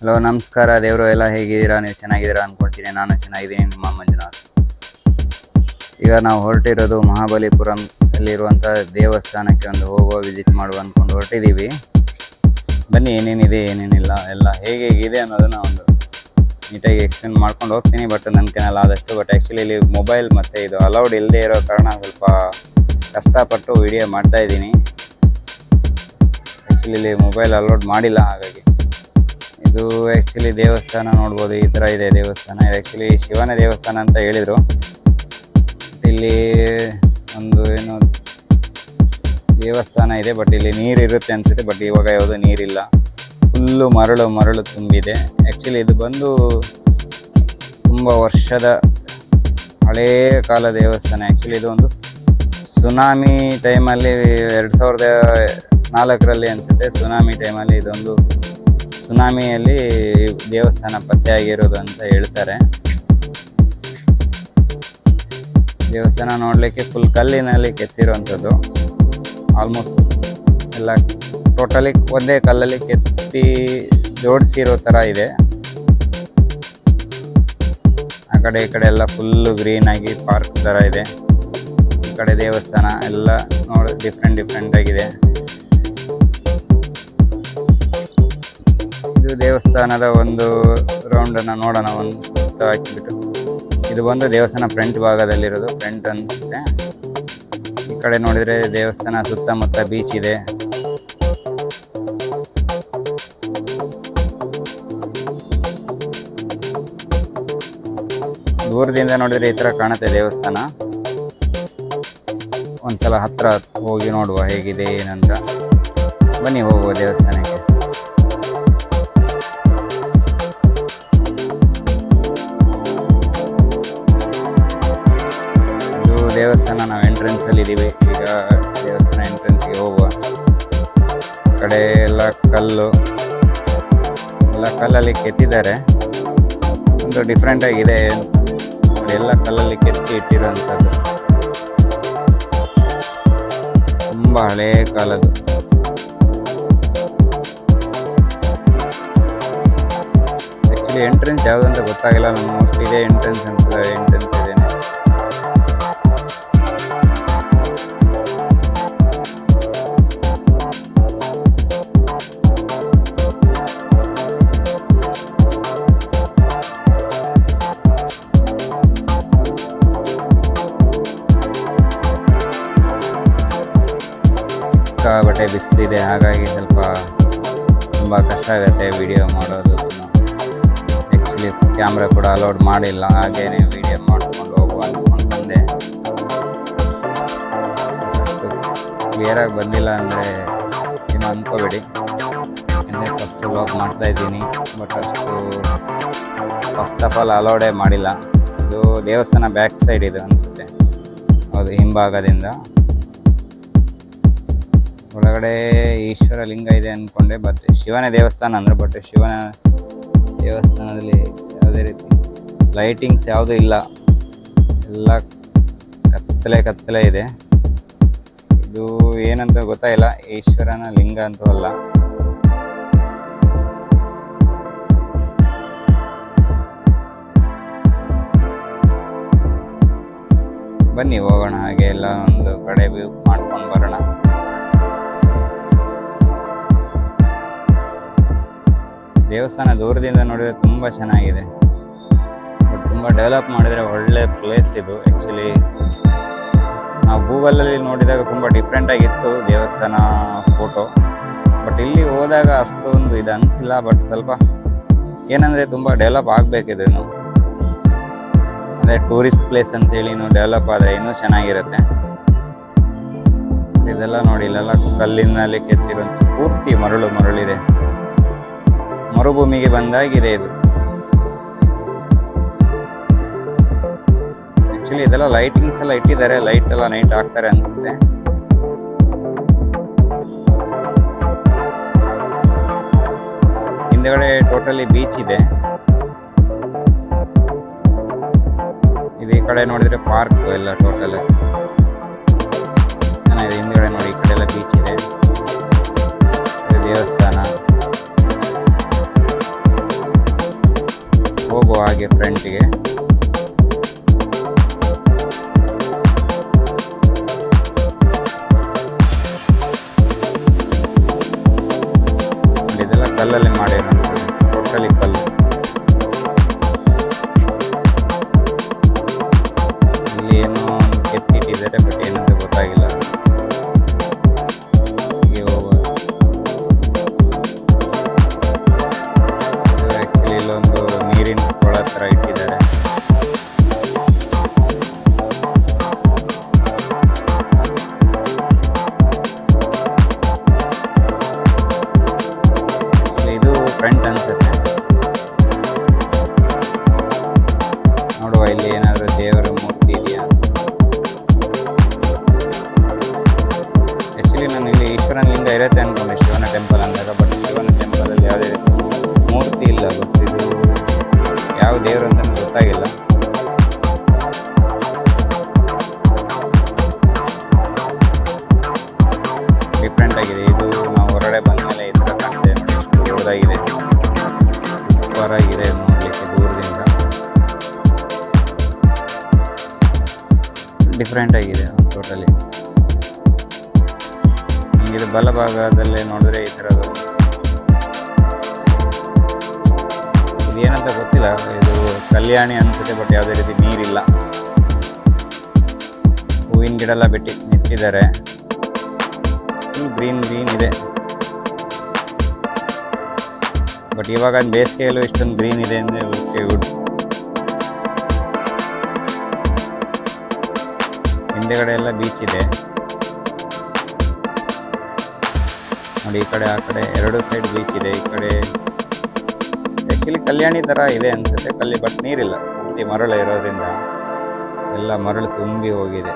Hello ನಮಸ್ಕಾರ ದೇವರು, ಎಲ್ಲ ಹೇಗಿದ್ದೀರಾ? ನೀವು ಚೆನ್ನಾಗಿದ್ದೀರಾ ಅಂದ್ಕೊಳ್ತೀನಿ ನಾನು ಚೆನ್ನಾಗಿದ್ದೀನಿ. ನಿಮ್ಮ ಮಂಜುನಾಥ್. ಈಗ ನಾವು ಹೊರಟಿರೋದು ಮಹಾಬಲಿಪುರಂ ಅಲ್ಲಿರುವಂಥ ದೇವಸ್ಥಾನಕ್ಕೆ ಒಂದು ಹೋಗುವ ವಿಸಿಟ್ ಮಾಡುವ ಅಂದ್ಕೊಂಡು ಹೊರಟಿದ್ದೀವಿ. ಬನ್ನಿ, ಏನೇನಿದೆ, ಏನೇನಿಲ್ಲ, ಎಲ್ಲ ಹೇಗೆ ಹೇಗಿದೆ ಅನ್ನೋದನ್ನ ಒಂದು ನೀಟಾಗಿ ಎಕ್ಸ್ಪ್ಲೇನ್ ಮಾಡ್ಕೊಂಡು ಹೋಗ್ತೀನಿ. ಬಟ್ ನನ್ನ ಕೈನಲ್ಲಿ ಆದಷ್ಟು ಬಟ್ ಆ್ಯಕ್ಚುಲಿ ಇಲ್ಲಿ ಮೊಬೈಲ್ ಮತ್ತು ಇದು ಅಲೌಡ್ ಇಲ್ಲದೆ ಇರೋ ಕಾರಣ ಸ್ವಲ್ಪ ಕಷ್ಟಪಟ್ಟು ವಿಡಿಯೋ ಮಾಡ್ತಾ ಇದ್ದೀನಿ. ಆ್ಯಕ್ಚುಲಿ ಇಲ್ಲಿ ಮೊಬೈಲ್ ಅಲೌಡ್ ಮಾಡಿಲ್ಲ, ಹಾಗಾಗಿ. ಇದು ಆಕ್ಚುಲಿ ದೇವಸ್ಥಾನ ನೋಡ್ಬೋದು, ಈ ತರ ಇದೆ ದೇವಸ್ಥಾನ. ಇದು ಆ್ಯಕ್ಚುಲಿ ಶಿವನ ದೇವಸ್ಥಾನ ಅಂತ ಹೇಳಿದರು. ಇಲ್ಲಿ ಒಂದು ಏನು, ದೇವಸ್ಥಾನ ಇದೆ ಬಟ್ ಇಲ್ಲಿ ನೀರು ಇರುತ್ತೆ ಅನ್ಸುತ್ತೆ ಬಟ್ ಇವಾಗ ಯಾವುದೂ ನೀರಿಲ್ಲ. ಫುಲ್ಲು ಮರಳು ಮರಳು ತುಂಬಿದೆ. ಆ್ಯಕ್ಚುಲಿ ಇದು ಬಂದು ತುಂಬ ವರ್ಷದ ಹಳೆಯ ಕಾಲ ದೇವಸ್ಥಾನ. ಆ್ಯಕ್ಚುಲಿ ಇದು ಒಂದು ಸುನಾಮಿ ಟೈಮಲ್ಲಿ ಎರಡು ಸಾವಿರದ ನಾಲ್ಕರಲ್ಲಿ ಅನಿಸುತ್ತೆ. ಸುನಾಮಿ ಟೈಮಲ್ಲಿ ಇದೊಂದು ಸುನಾಮಿಯಲ್ಲಿ ದೇವಸ್ಥಾನ ಪತ್ತೆ ಆಗಿರೋದು ಅಂತ ಹೇಳ್ತಾರೆ. ದೇವಸ್ಥಾನ ನೋಡಲಿಕ್ಕೆ ಫುಲ್ ಕಲ್ಲಿನಲ್ಲಿ ಕೆತ್ತಿರುವಂಥದ್ದು. ಆಲ್ಮೋಸ್ಟ್ ಎಲ್ಲ ಟೋಟಲಿ ಒಂದೇ ಕಲ್ಲಲ್ಲಿ ಕೆತ್ತಿ ಜೋಡಿಸಿರೋ ಥರ ಇದೆ. ಆ ಕಡೆ ಈ ಕಡೆ ಎಲ್ಲ ಫುಲ್ಲು ಗ್ರೀನ್ ಆಗಿ ಪಾರ್ಕ್ ಥರ ಇದೆ. ಈ ಕಡೆ ದೇವಸ್ಥಾನ ಎಲ್ಲ ನೋಡಿ ಡಿಫ್ರೆಂಟ್ ಡಿಫ್ರೆಂಟ್ ಇದು ದೇವಸ್ಥಾನದ ಒಂದು ರೌಂಡನ್ನು ನೋಡೋಣ, ಒಂದು ಸುತ್ತ ಹಾಕಿಬಿಟ್ಟು. ಇದು ಬಂದು ದೇವಸ್ಥಾನ ಫ್ರಂಟ್ ಭಾಗದಲ್ಲಿರೋದು. ಫ್ರಂಟ್ ಅನ್ಸುತ್ತೆ. ಈ ಕಡೆ ನೋಡಿದ್ರೆ ದೇವಸ್ಥಾನ ಸುತ್ತಮುತ್ತ ಬೀಚ್ ಇದೆ. ದೂರದಿಂದ ನೋಡಿದ್ರೆ ಈ ಥರ ಕಾಣುತ್ತೆ ದೇವಸ್ಥಾನ. ಒಂದ್ಸಲ ಹತ್ರ ಹೋಗಿ ನೋಡುವ ಹೇಗಿದೆ ಏನಂತ. ಬನ್ನಿ ಹೋಗುವ ದೇವಸ್ಥಾನಕ್ಕೆ. ದೇವಸ್ಥಾನ, ನಾವು ಎಂಟ್ರೆನ್ಸ್ ಅಲ್ಲಿ ಇದೀವಿ. ಈಗ ದೇವಸ್ಥಾನ ಎಂಟ್ರೆನ್ಸ್ಗೆ ಹೋಗುವ ಈ ಕಡೆ ಎಲ್ಲ ಕಲ್ಲು, ಎಲ್ಲ ಕಲ್ಲಲ್ಲಿ ಕೆತ್ತಿದ್ದಾರೆ. ಒಂದು ಡಿಫ್ರೆಂಟ್ ಆಗಿದೆ. ಎಲ್ಲ ಕಲ್ಲಲ್ಲಿ ಕೆತ್ತಿ ಇಟ್ಟಿರುವಂಥದ್ದು. ತುಂಬಾ ಹಳೇ ಕಾಲದ್ದು. ಆ್ಯಕ್ಚುಲಿ ಎಂಟ್ರೆನ್ಸ್ ಯಾವುದಂತ ಗೊತ್ತಾಗಿಲ್ಲ. ನಾನು ಮೋಸ್ಟ್ ಇದೇ ಎಂಟ್ರೆನ್ಸ್ ಅಂತ. ಸಿಕ್ಕಾಬಟ್ಟೆ ಬಿಸಿಲಿದೆ, ಹಾಗಾಗಿ ಸ್ವಲ್ಪ ತುಂಬ ಕಷ್ಟ ಆಗುತ್ತೆ ವಿಡಿಯೋ ಮಾಡೋದು. ಆ್ಯಕ್ಚುಲಿ ಕ್ಯಾಮ್ರಾ ಕೂಡ ಅಲೋಡ್ ಮಾಡಿಲ್ಲ, ಹಾಗೇನೆ ವಿಡಿಯೋ ಮಾಡ್ಕೊಂಡು ಹೋಗುವ ಅಂದ್ಕೊಂಡು ಬಂದೆ ಕ್ಲಿಯರಾಗಿ ಬಂದಿಲ್ಲ ಅಂದರೆ ಏನು ಅಂದ್ಕೋಬೇಡಿ ಇನ್ನೇ ಫಸ್ಟ್ ವ್ಲಾಗ್ ಮಾಡ್ತಾ ಇದ್ದೀನಿ ಬಟ್ ಅಷ್ಟು ಫಸ್ಟ್ ಆಫ್ ಆಲ್ ಅಲೋಡೇ ಮಾಡಿಲ್ಲ. ಇದು ದೇವಸ್ಥಾನ ಬ್ಯಾಕ್ ಸೈಡ್ ಇದು ಅನಿಸುತ್ತೆ. ಹೌದು ಹಿಂಭಾಗದಿಂದ. ಒಳಗಡೆ ಈಶ್ವರ ಲಿಂಗ ಇದೆ ಅಂದ್ಕೊಂಡೆ ಬಟ್ ಶಿವನ ದೇವಸ್ಥಾನ ಅಂದ್ರೆ ಬಟ್ ಶಿವನ ದೇವಸ್ಥಾನದಲ್ಲಿ ಯಾವುದೇ ರೀತಿ ಲೈಟಿಂಗ್ಸ್ ಯಾವುದೂ ಇಲ್ಲ. ಎಲ್ಲ ಕತ್ತಲೆ ಕತ್ತಲೆ ಇದೆ. ಇದು ಏನಂತ ಗೊತ್ತಾಯಿಲ್ಲ, ಈಶ್ವರನ ಲಿಂಗ ಅಂತೂ ಅಲ್ಲ. ಬನ್ನಿ, ಹೋಗೋಣ ಹಾಗೆ ಎಲ್ಲ ಒಂದು ಕಡೆ ವ್ಯೂ ಮಾಡ್ಕೊಂಡು ಬರೋಣ. ದೇವಸ್ಥಾನ ದೂರದಿಂದ ನೋಡಿದ್ರೆ ತುಂಬ ಚೆನ್ನಾಗಿದೆ. ಬಟ್ ತುಂಬ ಡೆವಲಪ್ ಮಾಡಿದರೆ ಒಳ್ಳೆ ಪ್ಲೇಸ್ ಇದು ಆ್ಯಕ್ಚುಲಿ ನಾವು ಗೂಗಲಲ್ಲಿ ನೋಡಿದಾಗ ತುಂಬ ಡಿಫ್ರೆಂಟಾಗಿತ್ತು ದೇವಸ್ಥಾನ ಫೋಟೋ ಬಟ್ ಇಲ್ಲಿ ಹೋದಾಗ ಅಷ್ಟೊಂದು ಇದು ಅನಿಸಿಲ್ಲ ಬಟ್ ಸ್ವಲ್ಪ ಏನಂದರೆ ತುಂಬ ಡೆವಲಪ್ ಆಗಬೇಕಿದೆ ಇನ್ನು. ಅಂದರೆ ಟೂರಿಸ್ಟ್ ಪ್ಲೇಸ್ ಅಂತೇಳಿ ಇನ್ನು ಡೆವಲಪ್ ಆದರೆ ಇನ್ನೂ ಚೆನ್ನಾಗಿರುತ್ತೆ. ಇದೆಲ್ಲ ನೋಡಿ, ಇಲ್ಲೆಲ್ಲ ಕಲ್ಲಿನಲ್ಲಿ ಕೆತ್ತಿರುವಂಥ ಪೂರ್ತಿ ಮರಳು ಮರಳಿದೆ. ಮರುಭೂಮಿಗೆ ಬಂದಾಗಿದೆ ಇದು. ಆಕ್ಚುಲಿ ಇದೆಲ್ಲ ಲೈಟಿಂಗ್ಸ್ ಎಲ್ಲ ಇಟ್ಟಿದ್ದಾರೆ. ಲೈಟ್ ಎಲ್ಲ ನೈಟ್ ಹಾಕ್ತಾರೆ ಅನ್ಸುತ್ತೆ. ಹಿಂದೆಗಡೆ ಟೋಟಲಿ ಬೀಚ್ ಇದೆ. ಇದು ಈ ಕಡೆ ನೋಡಿದ್ರೆ ಪಾರ್ಕ್ ಎಲ್ಲ ಟೋಟಲ್ ಚೆನ್ನಾಗಿದೆ. ಹಿಂದ್ಗಡೆ ನೋಡಿ, ಈ ಕಡೆ ಎಲ್ಲ ಬೀಚ್ ಇದೆ. ದೇವಸ್ಥಾನ. ಹಾಗೆ ಫ್ರಂಟಿಗೆ ಬಲಭಾಗದಲ್ಲೇ ನೋಡಿದ್ರೆ ಈ ಥರದ್ದು. ಏನಂತ ಗೊತ್ತಿಲ್ಲ. ಇದು ಕಲ್ಯಾಣಿ ಅನ್ಸುತ್ತೆ, ಬಟ್ ಯಾವುದೇ ರೀತಿ ನೀರಿಲ್ಲ. ಹೂವಿನ ಗಿಡ ಎಲ್ಲ ಬಿಟ್ಟು ನೆಟ್ಟಿದ್ದಾರೆ. ಗ್ರೀನ್ ಗ್ರೀನ್ ಇದೆ. ಬಟ್ ಇವಾಗ ಬೇಸಿಗೆಯಲ್ಲೂ ಇಷ್ಟೊಂದು ಗ್ರೀನ್ ಇದೆ ಅಂದರೆ ಓಕೆ ಗುಡ್ ಹಿಂದೆಗಡೆ ಎಲ್ಲ ಬೀಚ್ ಇದೆ. ನೋಡಿ, ಈ ಕಡೆ, ಆ ಕಡೆ ಎರಡು ಸೈಡ್ ಬೀಚ್ ಇದೆ, ಈ ಕಡೆ ಆ್ಯಕ್ಚುಲಿ ಕಲ್ಯಾಣಿ ಥರ ಇದೆ ಅನಿಸುತ್ತೆ, ಕಲ್ಲಿ ಬಟ್ ನೀರಿಲ್ಲ. ಪೂರ್ತಿ ಮರಳು ಇರೋದ್ರಿಂದ ಎಲ್ಲ ಮರಳು ತುಂಬಿ ಹೋಗಿದೆ.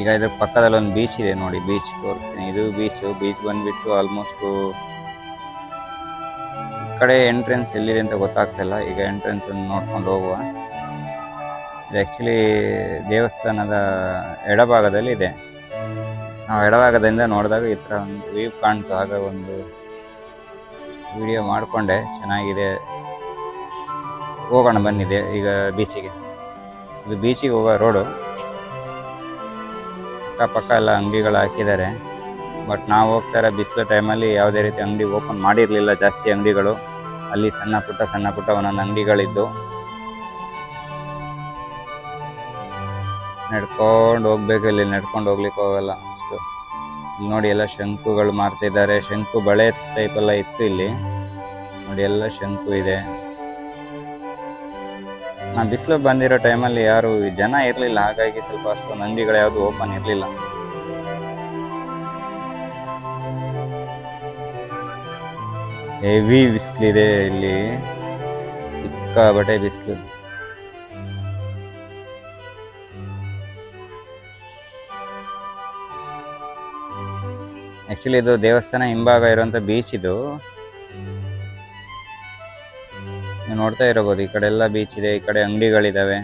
ಈಗ ಇದ್ರ ಪಕ್ಕದಲ್ಲಿ ಒಂದು ಬೀಚ್ ಇದೆ ನೋಡಿ ಬೀಚ್ ತೋರಿಸ್ತೀನಿ. ಇದು ಬೀಚ್ ಬೀಚ್ ಬಂದ್ಬಿಟ್ಟು ಆಲ್ಮೋಸ್ಟ್ ಈ ಕಡೆ ಎಂಟ್ರೆನ್ಸ್ ಎಲ್ಲಿದೆ ಅಂತ ಗೊತ್ತಾಗ್ತಿಲ್ಲ ಈಗ ಎಂಟ್ರೆನ್ಸ್ ನೋಡ್ಕೊಂಡು ಹೋಗುವ. ಇದು ಆ್ಯಕ್ಚುಲಿ ದೇವಸ್ಥಾನದ ಎಡಭಾಗದಲ್ಲಿ ಇದೆ. ನಾವು ಎಡಭಾಗದಿಂದ ನೋಡಿದಾಗ ಈ ಥರ ಒಂದು ವ್ಯೂ ಕಾಣ್ತು. ಆಗ ಒಂದು ವಿಡಿಯೋ ಮಾಡಿಕೊಂಡೆ. ಚೆನ್ನಾಗಿದೆ. ಹೋಗೋಣ ಬಂದಿದೆ ಈಗ ಬೀಚಿಗೆ ಇದು ಬೀಚಿಗೆ ಹೋಗೋ ರೋಡು ಅಕ್ಕಪಕ್ಕ ಎಲ್ಲ ಅಂಗಡಿಗಳು ಹಾಕಿದ್ದಾರೆ. ಬಟ್ ನಾವು ಹೋಗ್ತಾರೆ ಬಿಸಿಲು ಟೈಮಲ್ಲಿ ಯಾವುದೇ ರೀತಿ ಅಂಗಡಿ ಓಪನ್ ಮಾಡಿರಲಿಲ್ಲ ಜಾಸ್ತಿ ಅಂಗಡಿಗಳು. ಅಲ್ಲಿ ಸಣ್ಣ ಪುಟ್ಟ ಸಣ್ಣ ಪುಟ್ಟ ಒಂದೊಂದು ಅಂಗಡಿಗಳಿದ್ದು. ನಡ್ಕೊಂಡು ಹೋಗ್ಬೇಕು, ಇಲ್ಲಿ ನಡ್ಕೊಂಡು ಹೋಗ್ಲಿಕ್ಕೆ ಹೋಗಲ್ಲ ಅಷ್ಟು. ನೋಡಿ ಎಲ್ಲ ಶಂಕುಗಳು ಮಾರ್ತಿದ್ದಾರೆ. ಶಂಕು ಬಳೆ ಟೈಪ್ ಎಲ್ಲ ಇತ್ತು ಇಲ್ಲಿ. ನೋಡಿ ಎಲ್ಲ ಶಂಕು ಇದೆ. ನಾ ಬಿಸಿಲು ಬಂದಿರೋ ಟೈಮಲ್ಲಿ ಯಾರು ಜನ ಇರಲಿಲ್ಲ, ಹಾಗಾಗಿ ಸ್ವಲ್ಪ ಅಷ್ಟು ಅಂಗಡಿಗಳು ಯಾವುದು ಓಪನ್ ಇರಲಿಲ್ಲ. ಹೆವಿ ಬಿಸಿಲಿದೆ ಇಲ್ಲಿ. ಸಿಕ್ಕಾಬಟ್ಟೆ ಬಿಸಿಲು. ಆ್ಯಕ್ಚುಲಿ ಇದು ದೇವಸ್ಥಾನ ಹಿಂಭಾಗ ಇರುವಂಥ ಬೀಚ್ ಇದು. ನೀವು ನೋಡ್ತಾ ಇರಬಹುದು, ಈ ಕಡೆ ಎಲ್ಲ ಬೀಚ್ ಇದೆ, ಈ ಕಡೆ ಅಂಗಡಿಗಳಿದಾವೆ.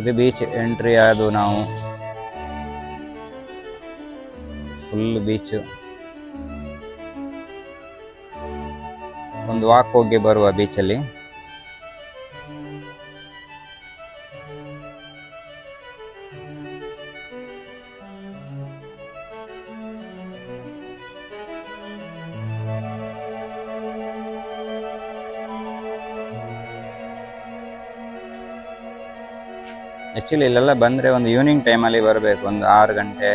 ಇದು ಬೀಚ್ ಎಂಟ್ರಿ ಆದು ನಾವು. ಫುಲ್ ಬೀಚ್ ಒಂದು ವಾಕ್ ಹೋಗಿ ಬರುವ ಬೀಚಲ್ಲಿ ಆ್ಯಕ್ಚುಲಿ ಇಲ್ಲೆಲ್ಲ ಬಂದರೆ ಒಂದು ಈವ್ನಿಂಗ್ ಟೈಮಲ್ಲಿ ಬರಬೇಕು. ಒಂದು ಆರು ಗಂಟೆ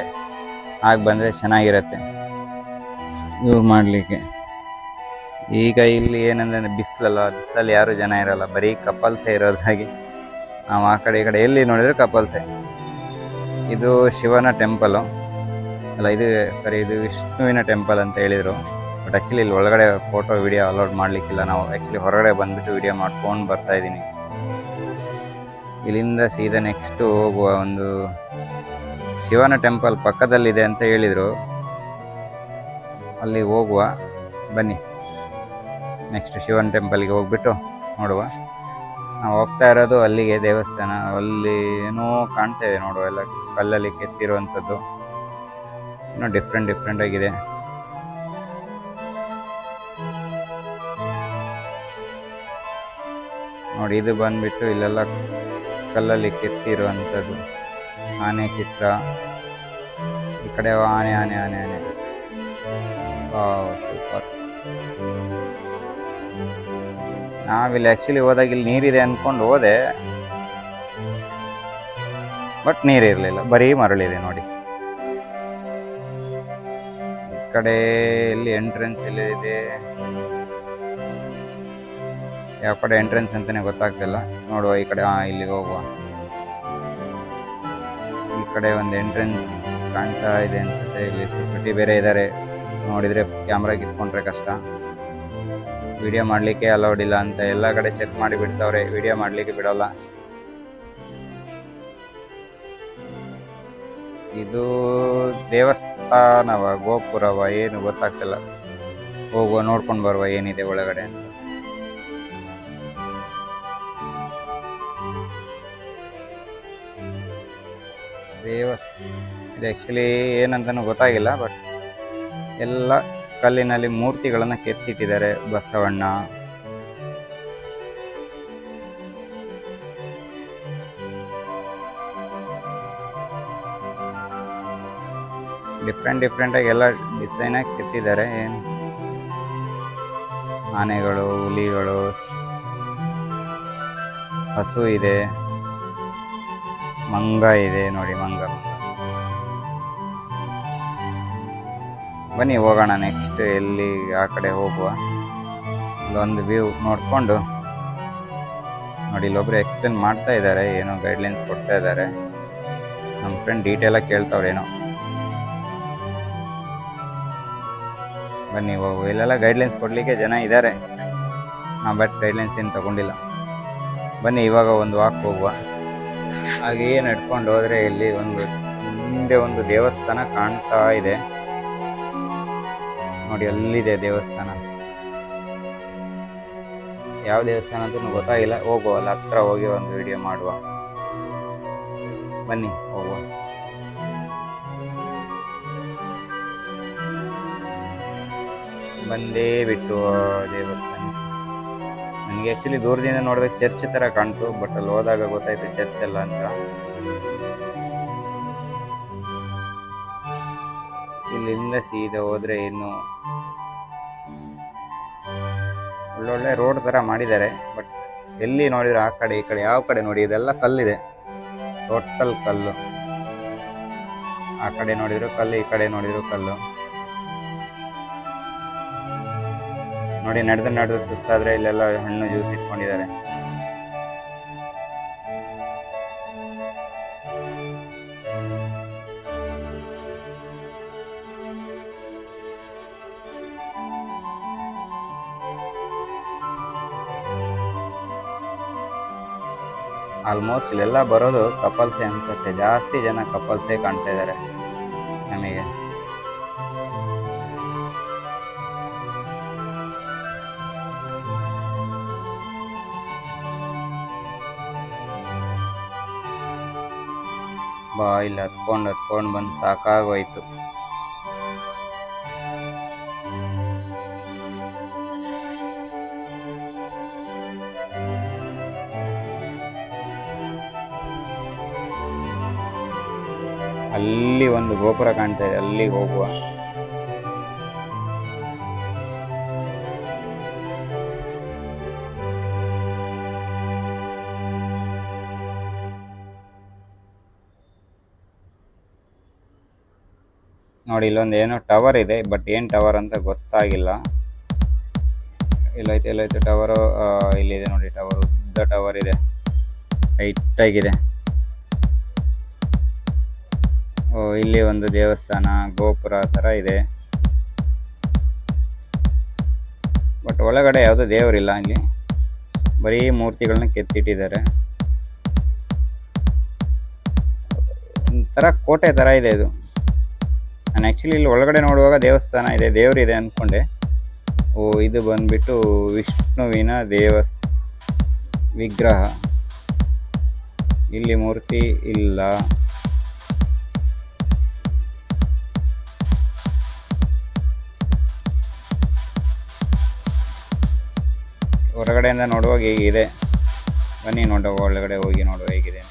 ಆಗ ಬಂದರೆ ಚೆನ್ನಾಗಿರುತ್ತೆ. ಇವು ಮಾಡಲಿಕ್ಕೆ. ಈಗ ಇಲ್ಲಿ ಏನಂದ್ರೆ ಬಿಸಿಲಲ್ಲ, ಬಿಸಿಲಲ್ಲಿ ಯಾರು ಜನ ಇರಲ್ಲ. ಬರೀ ಕಪಲ್ಸೇ ಇರೋದ್ರಾಗಿ ನಾವು ಆ ಕಡೆ ಈ ಕಡೆ ಎಲ್ಲಿ ನೋಡಿದ್ರೆ ಕಪಲ್ಸೆ ಇದು ಶಿವನ ಟೆಂಪಲು ಅಲ್ಲ, ಇದು ಸರಿ ಇದು ವಿಷ್ಣುವಿನ ಟೆಂಪಲ್ ಅಂತ ಹೇಳಿದರು. ಬಟ್ ಆ್ಯಕ್ಚುಲಿ ಇಲ್ಲಿ ಒಳಗಡೆ ಫೋಟೋ ವಿಡಿಯೋ ಅಲೋಡ್ ಮಾಡಲಿಕ್ಕಿಲ್ಲ ನಾವು. ಆ್ಯಕ್ಚುಲಿ ಹೊರಗಡೆ ಬಂದುಬಿಟ್ಟು ವಿಡಿಯೋ ಮಾಡ್ಕೊಂಡು ಬರ್ತಾ ಇದ್ದೀನಿ. ಇಲ್ಲಿಂದ ಸೀದಾ ನೆಕ್ಸ್ಟು ಹೋಗುವ ಒಂದು ಶಿವನ ಟೆಂಪಲ್ ಪಕ್ಕದಲ್ಲಿದೆ ಅಂತ ಹೇಳಿದರು. ಅಲ್ಲಿ ಹೋಗುವ. ಬನ್ನಿ. ನೆಕ್ಸ್ಟ್ ಶಿವನ ಟೆಂಪಲ್ಗೆ ಹೋಗ್ಬಿಟ್ಟು ನೋಡುವ. ನಾವು ಹೋಗ್ತಾ ಇರೋದು ಅಲ್ಲಿಗೆ ದೇವಸ್ಥಾನ. ಅಲ್ಲಿ ಏನೋ ಕಾಣ್ತೇವೆ ನೋಡುವ. ಎಲ್ಲ ಕಲ್ಲಲ್ಲಿ ಕೆತ್ತಿರುವಂಥದ್ದು. ಇನ್ನೂ ಡಿಫ್ರೆಂಟ್ ಡಿಫ್ರೆಂಟ್ ಆಗಿದೆ. ನೋಡಿ, ಇದು ಬಂದ್ಬಿಟ್ಟು ಇಲ್ಲೆಲ್ಲ ಕಲ್ಲಲ್ಲಿ ಕೆತ್ತಿರುವಂಥದ್ದು. ಆನೆ ಚಿತ್ರ. ಈ ಕಡೆ ಆನೆ ಆನೆ ಆನೆ ಆನೆ. ಸೂಪರ್ ನಾವಿಲ್ಲಿ ಆ್ಯಕ್ಚುಲಿ ಹೋದಾಗ ಇಲ್ಲಿ ನೀರಿದೆ ಅಂದ್ಕೊಂಡು ಹೋದೆ. ಬಟ್ ನೀರಿರಲಿಲ್ಲ ಬರೀ ಮರಳಿದೆ ನೋಡಿ. ಈ ಕಡೆ ಇಲ್ಲಿ ಎಂಟ್ರೆನ್ಸ್ ಎಲ್ಲಿದೆ? ಯಾವ ಕಡೆ ಎಂಟ್ರೆನ್ಸ್ ಅಂತಾನೆ ಗೊತ್ತಾಗ್ತಿಲ್ಲ. ನೋಡುವ ಈ ಕಡೆ ಹಾ ಇಲ್ಲಿಗೆ ಹೋಗುವ. ಈ ಕಡೆ ಒಂದು ಎಂಟ್ರೆನ್ಸ್ ಕಾಣ್ತಾ ಇದೆ ಅನ್ಸುತ್ತೆ. ಇಲ್ಲಿ ಸೆಕ್ಯೂರಿಟಿ ಬೇರೆ ಇದ್ದಾರೆ ನೋಡಿದರೆ ಕ್ಯಾಮ್ರಾ ಕಿತ್ಕೊಂಡ್ರೆ ಕಷ್ಟ. ವಿಡಿಯೋ ಮಾಡಲಿಕ್ಕೆ ಅಲೌಡ್ ಇಲ್ಲ ಅಂತ ಎಲ್ಲ ಕಡೆ ಚೆಕ್ ಮಾಡಿ ಬಿಡ್ತಾವ್ರೆ. ವಿಡಿಯೋ ಮಾಡಲಿಕ್ಕೆ ಬಿಡೋಲ್ಲ. ಇದು ದೇವಸ್ಥಾನವ, ಗೋಪುರವ, ಏನು ಗೊತ್ತಾಗ್ತಿಲ್ಲ. ಹೋಗುವ, ನೋಡ್ಕೊಂಡು ಬರುವ ಏನಿದೆ ಒಳಗಡೆ ಅಂತ. ದೇವಸ್ ಇದು ಆ್ಯಕ್ಚುಲಿ ಏನಂತನೂ ಗೊತ್ತಾಗಿಲ್ಲ ಬಟ್ ಎಲ್ಲ ಕಲ್ಲಿನಲ್ಲಿ ಮೂರ್ತಿಗಳನ್ನು ಕೆತ್ತಿಟ್ಟಿದ್ದಾರೆ ಬಸವಣ್ಣ. ಡಿಫ್ರೆಂಟ್ ಡಿಫ್ರೆಂಟಾಗಿ ಎಲ್ಲ ಡಿಸೈನಾಗಿ ಕೆತ್ತಿದ್ದಾರೆ. ಏನು? ಆನೆಗಳು, ಹುಲಿಗಳು, ಹಸು ಇದೆ. ಮಂಗ ಇದೆ ನೋಡಿ, ಮಂಗ ಬನ್ನಿ ಹೋಗೋಣ ನೆಕ್ಸ್ಟ್ ಎಲ್ಲಿ ಆ ಕಡೆ ಹೋಗುವ. ಇಲ್ಲೊಂದು ವ್ಯೂ ನೋಡಿಕೊಂಡು. ನೋಡಿ ಇಲ್ಲೊಬ್ರು ಎಕ್ಸ್ಪ್ಲೇನ್ ಮಾಡ್ತಾ ಇದ್ದಾರೆ, ಏನೋ ಗೈಡ್ಲೈನ್ಸ್ ಕೊಡ್ತಾ ಇದ್ದಾರೆ. ನಮ್ಮ ಫ್ರೆಂಡ್ ಡೀಟೇಲಾಗಿ ಕೇಳ್ತಾವ್ರೆ ಏನೋ. ಬನ್ನಿ, ಹೋಗು. ಇಲ್ಲೆಲ್ಲ ಗೈಡ್ಲೈನ್ಸ್ ಕೊಡಲಿಕ್ಕೆ ಜನ ಇದ್ದಾರೆ. ಹಾಂ ಬಟ್ ಗೈಡ್ಲೈನ್ಸ್ ಏನು ತಗೊಂಡಿಲ್ಲ. ಬನ್ನಿ, ಇವಾಗ ಒಂದು ವಾಕ್ ಹೋಗುವ. ಹಾಗೆಯೇ ನಡ್ಕೊಂಡು ಹೋದ್ರೆ ಇಲ್ಲಿ ಒಂದು ಮುಂದೆ ಒಂದು ದೇವಸ್ಥಾನ ಕಾಣ್ತಾ ಇದೆ. ನೋಡಿ, ಅಲ್ಲಿದೆ ದೇವಸ್ಥಾನ. ಯಾವ ದೇವಸ್ಥಾನ ಅಂತ ಗೊತ್ತಾಗಿಲ್ಲ. ಹೋಗುವ, ಅಲ್ಲಿ ಹತ್ರ ಹೋಗಿ ಒಂದು ವಿಡಿಯೋ ಮಾಡುವ. ಬನ್ನಿ, ಹೋಗುವ. ಬಂದೇ ಬಿಟ್ಟು ದೇವಸ್ಥಾನ. ನನಗೆ ಆ್ಯಕ್ಚುಲಿ ದೂರದಿಂದ ನೋಡಿದಾಗ ಚರ್ಚ್ ಥರ ಕಾಣ್ತು ಬಟ್ ಅಲ್ಲಿ ಹೋದಾಗ ಗೊತ್ತಾಯ್ತು ಚರ್ಚ್ ಅಲ್ಲ ಅಂತ. ಇಲ್ಲಿಂದ ಸೀದಾ ಹೋದ್ರೆ ಇನ್ನು ಒಳ್ಳೊಳ್ಳೆ ರೋಡ್ ಥರ ಮಾಡಿದ್ದಾರೆ ಬಟ್ ಎಲ್ಲಿ ನೋಡಿದ್ರೆ ಆ ಕಡೆ, ಈ ಕಡೆ, ಯಾವ ಕಡೆ ನೋಡಿ? ಇದೆಲ್ಲ ಕಲ್ಲಿದೆ. ಟೋಟಲ್ ಕಲ್ಲು. ಆ ಕಡೆ ನೋಡಿದ್ರು ಕಲ್ಲು, ಈ ಕಡೆ ನೋಡಿದ್ರು ಕಲ್ಲು. ನೋಡಿ ನಡೆದು ನಡೆದು ಸುಸ್ತಾದ್ರೆ ಇಲ್ಲೆಲ್ಲ ಹಣ್ಣು ಜ್ಯೂಸ್ ಇಟ್ಕೊಂಡಿದ್ದಾರೆ. ಆಲ್ಮೋಸ್ಟ್ ಇಲ್ಲೆಲ್ಲ ಬರೋದು ಕಪಲ್ಸೇ ಅನ್ಸುತ್ತೆ. ಜಾಸ್ತಿ ಜನ ಕಪಲ್ಸೇ ಕಾಣ್ತಾ ಇದ್ದಾರೆ ನಮಗೆ. ಇಲ್ಲಿ ಹತ್ಕೊಂಡು ಹತ್ಕೊಂಡು ಬಂದು ಸಾಕಾಗೋಯ್ತು. ಅಲ್ಲಿ ಒಂದು ಗೋಪುರ ಕಾಣ್ತಾ ಇದೆ. ಅಲ್ಲಿಗೆ ಹೋಗುವ. ನೋಡಿ, ಇಲ್ಲೊಂದು ಏನೋ ಟವರ್ ಇದೆ ಬಟ್ ಏನು ಟವರ್ ಅಂತ ಗೊತ್ತಾಗಿಲ್ಲ. ಇಲ್ಲೈತೆ ಇಲ್ಲೈತೆ ಟವರು ಇಲ್ಲಿದೆ ನೋಡಿ ಟವರ್ ಉದ್ದ ಟವರ್ ಇದೆ. ಹೈಟ್ ಆಗಿದೆ ಓ, ಇಲ್ಲಿ ಒಂದು ದೇವಸ್ಥಾನ, ಗೋಪುರ ಥರ ಇದೆ. ಬಟ್ ಒಳಗಡೆ ಯಾವುದೋ ದೇವರಿಲ್ಲ ಇಲ್ಲಿ ಬರೀ ಮೂರ್ತಿಗಳನ್ನ ಕೆತ್ತಿಟ್ಟಿದ್ದಾರೆ. ಒಂಥರ ಕೋಟೆ ಥರ ಇದೆ ಇದು. ನಾನು ಆ್ಯಕ್ಚುಲಿ ಇಲ್ಲಿ ಒಳಗಡೆ ನೋಡುವಾಗ ದೇವಸ್ಥಾನ ಇದೆ ದೇವರಿದೆ ಅಂದ್ಕೊಂಡೆ ಓ, ಇದು ಬಂದ್ಬಿಟ್ಟು ವಿಷ್ಣುವಿನ ದೇವಸ್, ವಿಗ್ರಹ. ಇಲ್ಲಿ ಮೂರ್ತಿ ಇಲ್ಲ. ಹೊರಗಡೆಯಿಂದ ನೋಡುವಾಗ ಹೇಗಿದೆ. ಬನ್ನಿ ನೋಡುವ ಒಳಗಡೆ ಹೋಗಿ ನೋಡುವ ಹೇಗಿದೆ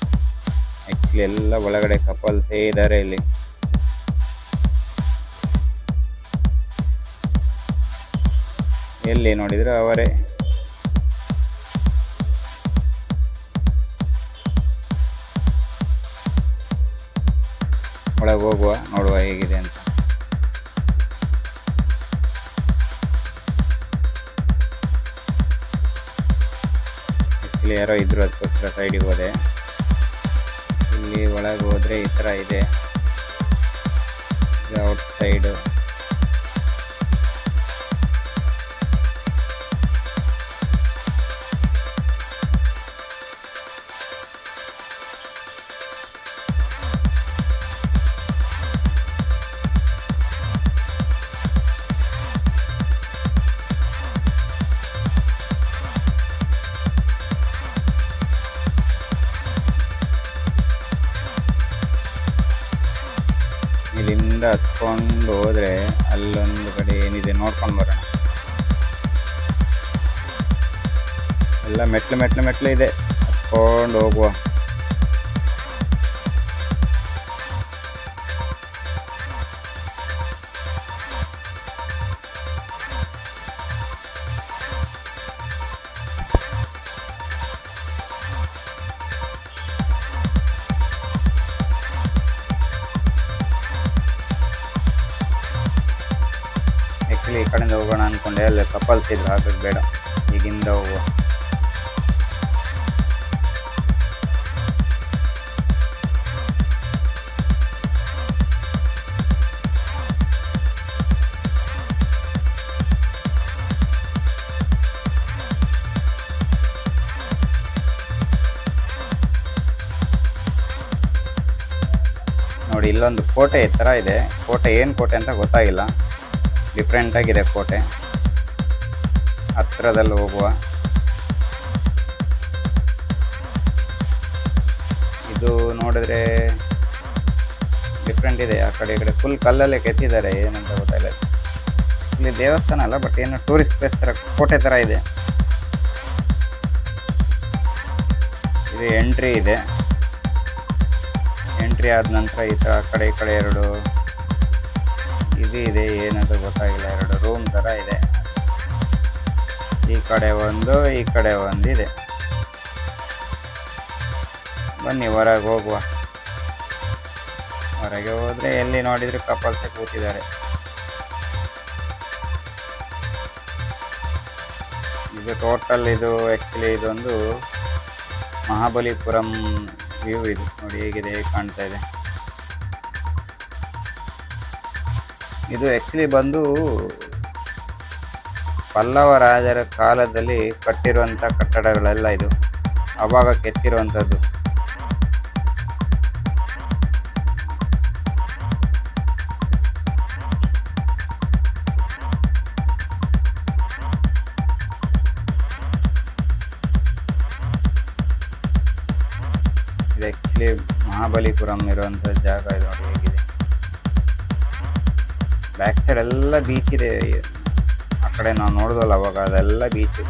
ಆ್ಯಕ್ಚುಲಿ ಎಲ್ಲ ಒಳಗಡೆ ಕಪಲ್ಸೇ ಇದ್ದಾರೆ ಇಲ್ಲಿ. ಎಲ್ಲಿ ನೋಡಿದ್ರು ಅವರೇ. ಒಳಗೆ ಹೋಗುವ, ನೋಡುವ ಹೇಗಿದೆ ಅಂತ. ಆ್ಯಕ್ಚುಲಿ ಯಾರೋ ಇದ್ರು ಅದಕ್ಕೋಸ್ಕರ ಸೈಡಿಗೆ ಹೋದೆ. ಇಲ್ಲಿ ಒಳಗೆ ಹೋದರೆ ಈ ಥರ ಇದೆ. ಔಟ್ ಸೈಡು ಎಲ್ಲ ಮೆಟ್ಲು ಮೆಟ್ಲು ಮೆಟ್ಲು ಇದೆ. ಹತ್ಕೊಂಡು ಹೋಗುವ. ಆ್ಯಕ್ಚುಲಿ ಈ ಕಡೆಯಿಂದ ಹೋಗೋಣ ಅಂದ್ಕೊಂಡೆ ಅಲ್ಲಿ ಕಪಲ್ಸ್ ಇದ್ರು ಹಾಗಾಗಿ ಬೇಡ. ಈಗಿಂದ ಹೋಗುವ. ನೋಡಿ, ಇಲ್ಲೊಂದು ಕೋಟೆ ಥರ ಇದೆ. ಕೋಟೆ ಏನು ಕೋಟೆ ಅಂತ ಗೊತ್ತಾಗಿಲ್ಲ. ಡಿಫ್ರೆಂಟ್ ಆಗಿದೆ ಕೋಟೆ. ಹತ್ರದಲ್ಲಿ ಹೋಗುವ. ಇದು ನೋಡಿದ್ರೆ ಡಿಫ್ರೆಂಟ್ ಇದೆ. ಆ ಕಡೆ, ಈ ಕಡೆ ಫುಲ್ ಕಲ್ಲಲ್ಲೇ ಕೆತ್ತಿದ್ದಾರೆ. ಏನಂತ ಗೊತ್ತಾಗಿಲ್ಲ ಇಲ್ಲಿ ದೇವಸ್ಥಾನ ಅಲ್ಲ ಬಟ್ ಏನು ಟೂರಿಸ್ಟ್ ಪ್ಲೇಸ್ ಥರ, ಕೋಟೆ ಥರ ಇದೆ. ಇದು ಎಂಟ್ರಿ ಇದೆ. ಎಂಟ್ರಿ ಆದ ನಂತರ ಈ ಥರ ಕಡೆ ಕಡೆ ಎರಡು ಇದು ಇದೆ ಏನಂತ ಗೊತ್ತಾಗಿಲ್ಲ. ಎರಡು ರೂಮ್ ಥರ ಇದೆ. ಈ ಕಡೆ ಒಂದು, ಈ ಕಡೆ ಒಂದು ಇದೆ. ಬನ್ನಿ, ಹೊರಗೆ ಹೋಗುವ. ಹೊರಗೆ ಹೋದರೆ ಎಲ್ಲಿ ನೋಡಿದ್ರು ಕಪಲ್ಸೆ ಕೂತಿದ್ದಾರೆ. ಇದು ಟೋಟಲ್ ಇದು ಆ್ಯಕ್ಚುಲಿ ಇದೊಂದು ಮಹಾಬಲಿಪುರಂ ವ್ಯೂ ಇದು ನೋಡಿ ಹೇಗಿದೆ, ಹೇಗೆ ಕಾಣ್ತಾ ಇದೆ. ಇದು ಆ್ಯಕ್ಚುಲಿ ಬಂದು ಪಲ್ಲವ ರಾಜರ ಕಾಲದಲ್ಲಿ ಕಟ್ಟಿರುವಂಥ ಕಟ್ಟಡಗಳೆಲ್ಲ ಇದು. ಅವಾಗ ಕೆತ್ತಿರುವಂಥದ್ದು ಇದು. ಆ್ಯಕ್ಚುಲಿ ಮಹಾಬಲಿಪುರಂ ಇರುವಂಥ ಜಾಗ ಇದು ನೋಡಿ ಹೇಗಿದೆ. ಬ್ಯಾಕ್ ಸೈಡ್ ಎಲ್ಲ ಬೀಚ್ ಇದೆ. ಆ ಕಡೆ ನಾವು ನೋಡಿದ್ವಲ್ಲ ಅವಾಗ ಅದೆಲ್ಲ ಬೀಚು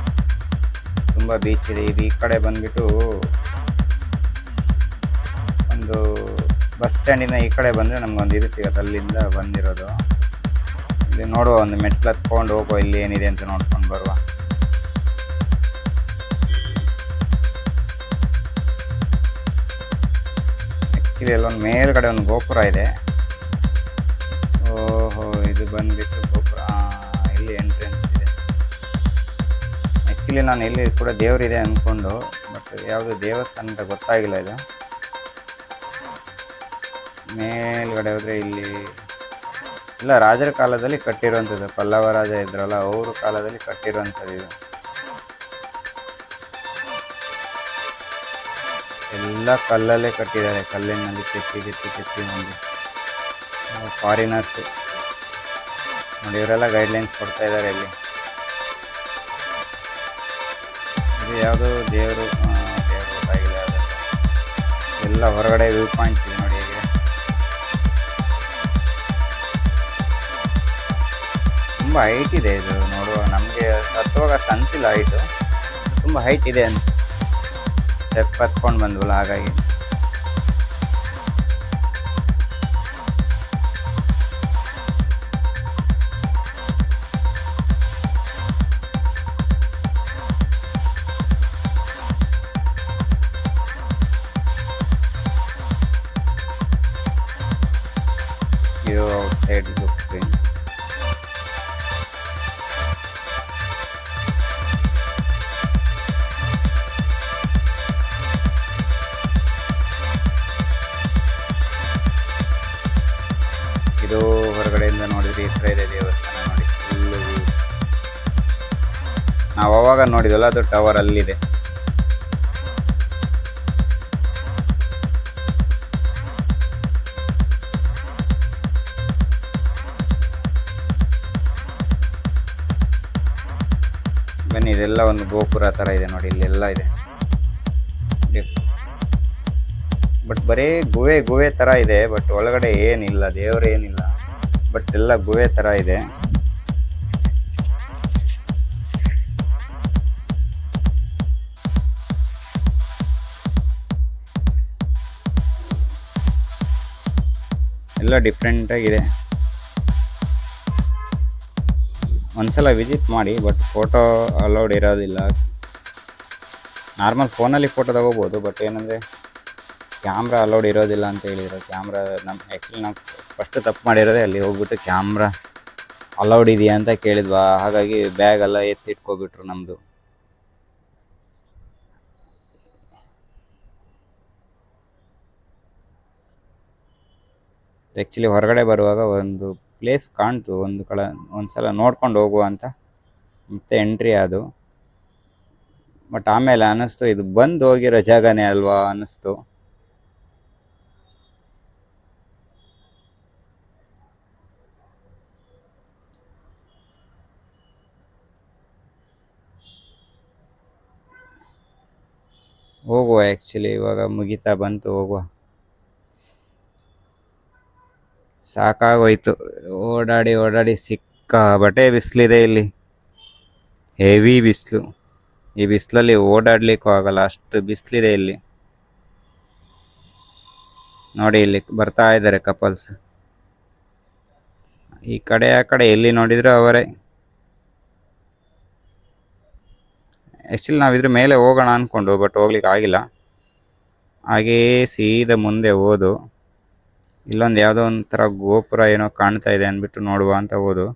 ತುಂಬ ಬೀಚ್ ಇದೆ. ಇದು ಈ ಕಡೆ ಬಂದ್ಬಿಟ್ಟು ಒಂದು ಬಸ್ ಸ್ಟ್ಯಾಂಡಿಂದ ಈ ಕಡೆ ಬಂದರೆ ನಮಗೊಂದು ಇದು ಸಿಗುತ್ತೆ. ಅಲ್ಲಿಂದ ಬಂದಿರೋದು. ಇಲ್ಲಿ ನೋಡುವ ಒಂದು ಮೆಟ್ಲು ಹತ್ಕೊಂಡು ಹೋಗೋ ಇಲ್ಲಿ ಏನಿದೆ ಅಂತ ನೋಡ್ಕೊಂಡು ಬರುವ. ಆ್ಯಕ್ಚುಲಿ ಅಲ್ಲೊಂದು ಮೇಲ್ಗಡೆ ಒಂದು ಗೋಪುರ ಇದೆ. ಓಹೋ, ಇದು ಬಂದ್ಬಿಟ್ಟು ಗೋಪುರ. ಇಲ್ಲಿ ಎಂಟ್ರೆನ್ಸ್ ಇದೆ. ಆ್ಯಕ್ಚುಲಿ ನಾನು ಇಲ್ಲಿ ಕೂಡ ದೇವರಿದೆ ಅಂದ್ಕೊಂಡು ಬಟ್ ಯಾವುದು ದೇವಸ್ಥಾನ ಅಂತ ಗೊತ್ತಾಗಿಲ್ಲ ಇದು. ಮೇಲ್ಗಡೆ ಹೋದರೆ ಇಲ್ಲಿ, ಇಲ್ಲ ರಾಜರ ಕಾಲದಲ್ಲಿ ಕಟ್ಟಿರುವಂಥದ್ದು. ಪಲ್ಲವ ರಾಜ ಇದ್ರಲ್ಲ, ಅವ್ರ ಕಾಲದಲ್ಲಿ ಕಟ್ಟಿರುವಂಥದ್ದು ಇದು. ಎಲ್ಲ ಕಲ್ಲಲ್ಲೇ ಕಟ್ಟಿದ್ದಾರೆ. ಕಲ್ಲಿನಲ್ಲಿ ಕೆತ್ತಿ ಕೆತ್ತಿ ಕೆತ್ತಿ ಒಂದು ಫಾರಿನರ್ಸ್ ನೋಡಿ, ಇವರೆಲ್ಲ ಗೈಡ್ಲೈನ್ಸ್ ಕೊಡ್ತಾ ಇದ್ದಾರೆ ಇಲ್ಲಿ. ಇದು ಯಾವುದು ದೇವರು ದೇವರು ಗೊತ್ತಾಗಿಲ್ಲ ಎಲ್ಲ ಹೊರಗಡೆ ವ್ಯೂ ಪಾಯಿಂಟ್ಸ್ ಇದೆ ನೋಡಿ ಹೀಗೆ. ತುಂಬ ಹೈಟ್ ಇದೆ ಇದು ನೋಡುವ. ನಮಗೆ ಹತ್ತುವಾಗ ಅನಿಸಿಲ್ಲ ಹೈಟು ತುಂಬ ಹೈಟ್ ಇದೆ ಅನ್ಸುತ್ತೆ. ಸ್ಟೆಪ್ ಹತ್ಕೊಂಡು ಬಂದ್ವಲ್ಲ ಹಾಗಾಗಿ ನಾವು ನೋಡಿದಲ್ಲ ಅದು ಟವರ್ ಅಲ್ಲಿದೆ ಬನ್ನಿ, ಇದೆಲ್ಲ ಒಂದು ಗೋಪುರ ಥರ ಇದೆ ನೋಡಿ, ಇಲ್ಲೆಲ್ಲ ಇದೆ. ಬಟ್ ಬರೀ ಗುಹೆ ಗುಹೆ ಥರ ಇದೆ, ಬಟ್ ಒಳಗಡೆ ಏನಿಲ್ಲ, ದೇವರು ಏನಿಲ್ಲ. ಬಟ್ ಎಲ್ಲ ಗುಹೆ ಥರ ಇದೆ. ಎಲ್ಲ ಡಿಫ್ರೆಂಟ್ ಆಗಿದೆ. ಒಂದ್ಸಲ ವಿಸಿಟ್ ಮಾಡಿ ಬಟ್ ಫೋಟೋ ಅಲೌಡ್ ಇರೋದಿಲ್ಲ. ನಾರ್ಮಲ್ ಫೋನಲ್ಲಿ ಫೋಟೋ ತಗೋಬೋದು ಬಟ್ ಏನಂದರೆ ಕ್ಯಾಮ್ರಾ ಅಲೌಡ್ ಇರೋದಿಲ್ಲ ಅಂತ ಹೇಳಿದ್ರು. ಕ್ಯಾಮ್ರಾ ನಮ್ಮ ಆ್ಯಕ್ಚುಲಿ ನಾವು ಫಸ್ಟ್ ತಪ್ಪು ಮಾಡಿರೋದೇ ಅಲ್ಲಿ ಹೋಗ್ಬಿಟ್ಟು ಕ್ಯಾಮ್ರಾ ಅಲೌಡ್ ಇದೆಯಾ ಅಂತ ಕೇಳಿದ್ವಾ. ಹಾಗಾಗಿ ಬ್ಯಾಗೆಲ್ಲ ಎತ್ತಿಟ್ಕೊಬಿಟ್ರು ನಮ್ಮದು ಆ್ಯಕ್ಚುಲಿ ಹೊರಗಡೆ ಬರುವಾಗ ಒಂದು ಪ್ಲೇಸ್ ಕಾಣ್ತು. ಒಂದು ಕಳ, ಒಂದು ಸಲ ನೋಡ್ಕೊಂಡು ಹೋಗುವ ಅಂತ ಮತ್ತೆ ಎಂಟ್ರಿ ಅದು. ಬಟ್ ಆಮೇಲೆ ಅನ್ನಿಸ್ತು ಇದು ಬಂದು ಹೋಗಿರೋ ಜಾಗನೇ ಅಲ್ವಾ ಅನ್ನಿಸ್ತು ಹೋಗುವ ಆ್ಯಕ್ಚುಲಿ ಇವಾಗ ಮುಗಿತಾ ಬಂತು, ಹೋಗುವ. ಸಾಕಾಗೋಯ್ತು. ಓಡಾಡಿ ಓಡಾಡಿ ಸಿಕ್ಕ ಬಟ್ಟೆ ಬಿಸಿಲಿದೆ ಇಲ್ಲಿ. ಹೆವಿ ಬಿಸಿಲು. ಈ ಬಿಸಿಲಲ್ಲಿ ಓಡಾಡಲಿಕ್ಕೂ ಆಗಲ್ಲ, ಅಷ್ಟು ಬಿಸಿಲಿದೆ ಇಲ್ಲಿ. ನೋಡಿ ಇಲ್ಲಿ ಬರ್ತಾ ಇದ್ದಾರೆ ಕಪಲ್ಸ್ ಈ ಕಡೆ ಆ ಕಡೆ ಎಲ್ಲಿ ನೋಡಿದ್ರು ಅವರೇ. ಆ್ಯಕ್ಚುಲಿ ನಾವು ಇದ್ರ ಮೇಲೆ ಹೋಗೋಣ ಅಂದ್ಕೊಂಡು ಬಟ್ ಹೋಗ್ಲಿಕ್ಕೆ ಆಗಿಲ್ಲ. ಹಾಗೆಯೇ ಸೀದಾ ಮುಂದೆ ಹೋದು. ಇಲ್ಲೊಂದು ಯಾವುದೋ ಒಂಥರ ಗೋಪುರ ಏನೋ ಕಾಣ್ತಾ ಇದೆ ಅಂದ್ಬಿಟ್ಟು ನೋಡುವ ಅಂತ ಹೋದು.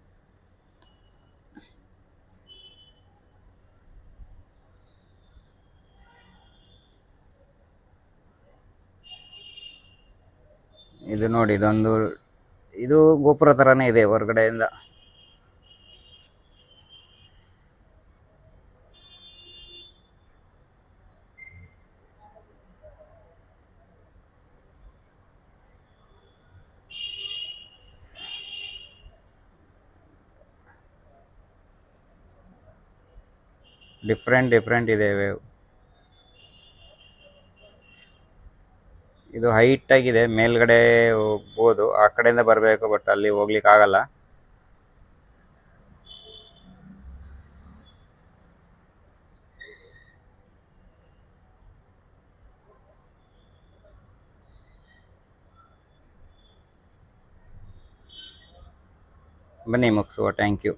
ಇದು ನೋಡಿ ಇದೊಂದು, ಇದು ಗೋಪುರ ಥರನೇ ಇದೆ ಹೊರಗಡೆಯಿಂದ. ಡಿಫ್ರೆಂಟ್ ಡಿಫ್ರೆಂಟ್ ಇದೆ ವೇವ್ ಇದು ಹೈಟ್ ಆಗಿದೆ. ಮೇಲ್ಗಡೆ ಹೋಗ್ಬೋದು. ಆ ಕಡೆಯಿಂದ ಬರಬೇಕು ಬಟ್ ಅಲ್ಲಿ ಹೋಗ್ಲಿಕ್ಕೆ ಆಗಲ್ಲ. ಬನ್ನಿ ಮುಗಿಸುವ. Thank you